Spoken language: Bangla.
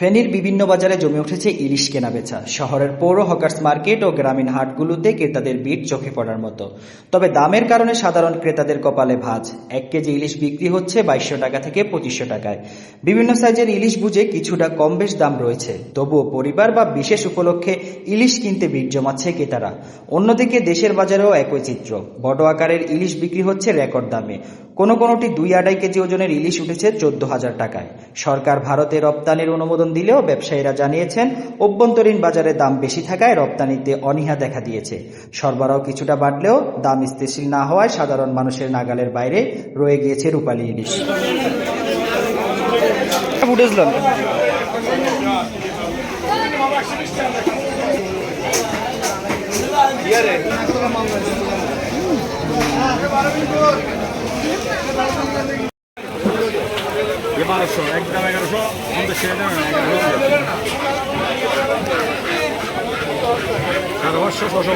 ফেনীর বিভিন্ন বাজারে জমে উঠেছে ইলিশ কেনাবেচা। শহরের পৌর হকার্স মার্কেট ও গ্রামীণ হাটগুলোতে ক্রেতাদের ভিড় চোখে পড়ার মতো। তবে দামের কারণে সাধারণ ক্রেতাদের কপালে ভাঁজ। এক কেজি ইলিশ বিক্রি হচ্ছে বাইশশো টাকা থেকে পঁচিশশো টাকায়। বিভিন্ন সাইজের ইলিশ বুঝে কিছুটা কম বেশ দাম রয়েছে। তবুও পরিবার বা বিশেষ উপলক্ষে ইলিশ কিনতে ভিড় জমাচ্ছে ক্রেতারা। অন্যদিকে দেশের বাজারেও একই চিত্র। বড় আকারের ইলিশ বিক্রি হচ্ছে রেকর্ড দামে। কোনো কোনোটি দুই আড়াই কেজি ওজনের ইলিশ উঠেছে চোদ্দ হাজার টাকায়। সরকার ভারতে রপ্তানির অনুমোদন দিলেও ব্যবসায়ীরা জানিয়েছেন, অভ্যন্তরীণ বাজারে দাম বেশি থাকায় রপ্তানিতে অনীহা দেখা দিয়েছে। সরবরাহ কিছুটা বাড়লেও দাম স্থিতিশীল না হওয়ায় সাধারণ মানুষের নাগালের বাইরে রয়ে গিয়েছে রূপালী ইলিশ। ফুটেজ লন এ বারোশো একদম এগারোশো আমাদের দেবেন এগারোশো।